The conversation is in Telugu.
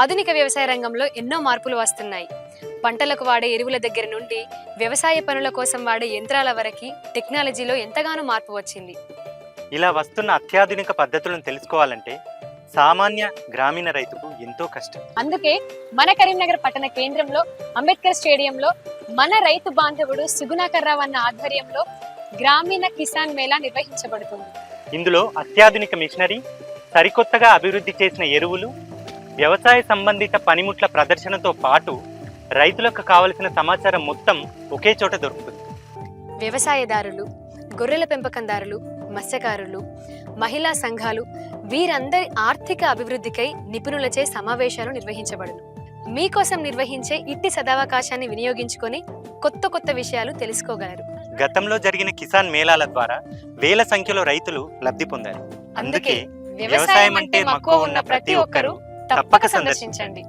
ఆధునిక వ్యవసాయ రంగంలో ఎన్నో మార్పులు వస్తున్నాయి. పంటలకు వాడే ఎరువుల దగ్గర నుండి వ్యవసాయ పనుల కోసం వాడే యంత్రాల వరకు టెక్నాలజీలో ఎంతగానో మార్పు వచ్చింది. ఇలా వస్తున్న అత్యాధునిక పద్ధతులను తెలుసుకోవాలంటే సామాన్య గ్రామీణ రైతుకు ఎంతో కష్టం. అందుకే మన కరీంనగర్ పట్టణ కేంద్రంలో అంబేద్కర్ స్టేడియంలో మన రైతు బాంధవుడు సుగుణాకర్ రావు అన్న ఆధ్వర్యంలో గ్రామీణ కిసాన్ మేళా నిర్వహించబడుతుంది. ఇందులో అత్యాధునిక మిషనరీ సరికొత్తగా అభివృద్ధి చేసిన ఎరువులు వ్యవసాయ సంబంధిత పనిముట్ల ప్రదర్శనతో పాటు రైతులకు కావలసిన సమాచారం మొత్తం ఒకే చోట దొరుకుతుంది. వ్యవసాయదారులు గొర్రెల పెంపకందారులు మత్స్యకారులు మహిళా సంఘాలు వీరందరి ఆర్థిక అభివృద్ధికై నిపుణులచే సమావేశాలు నిర్వహించబడును. మీకోసం నిర్వహించే ఇట్టి సదావకాశాన్ని వినియోగించుకొని కొత్త కొత్త విషయాలు తెలుసుకోగలరు. గతంలో జరిగిన కిసాన్ మేళాల ద్వారా వేల సంఖ్యలో రైతులు లబ్ధి పొందారు. అందుకే వ్యవసాయం అంటే మక్కువ ఉన్న ప్రతి ఒక్కరూ తప్పక సందర్శించండి.